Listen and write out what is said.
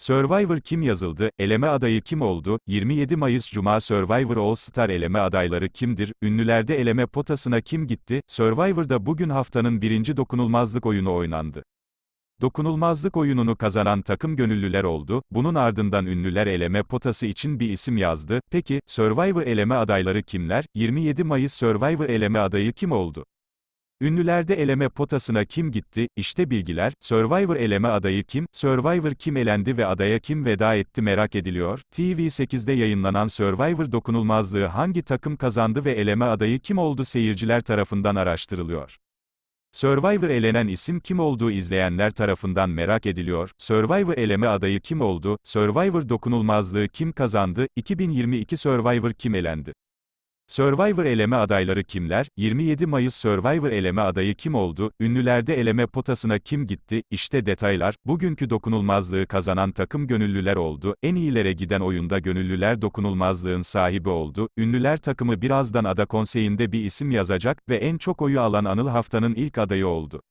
Survivor kim yazıldı, eleme adayı kim oldu, 27 Mayıs Cuma Survivor All Star eleme adayları kimdir, ünlülerde eleme potasına kim gitti, Survivor'da bugün haftanın birinci dokunulmazlık oyunu oynandı. Dokunulmazlık oyununu kazanan takım gönüllüler oldu, bunun ardından ünlüler eleme potası için bir isim yazdı, peki, Survivor eleme adayları kimler, 27 Mayıs Survivor eleme adayı kim oldu? Ünlülerde eleme potasına kim gitti? İşte bilgiler. Survivor eleme adayı kim? Survivor kim elendi ve adaya kim veda etti merak ediliyor. TV8'de yayınlanan Survivor dokunulmazlığı hangi takım kazandı ve eleme adayı kim oldu seyirciler tarafından araştırılıyor. Survivor elenen isim kim olduğu izleyenler tarafından merak ediliyor. Survivor eleme adayı kim oldu? Survivor dokunulmazlığı kim kazandı? 2022 Survivor kim elendi? Survivor eleme adayları kimler? 27 Mayıs Survivor eleme adayı kim oldu? Ünlülerde eleme potasına kim gitti? İşte detaylar. Bugünkü dokunulmazlığı kazanan takım gönüllüler oldu. En iyilere giden oyunda gönüllüler dokunulmazlığın sahibi oldu. Ünlüler takımı birazdan ada konseyinde bir isim yazacak ve en çok oyu alan Anıl haftanın ilk adayı oldu.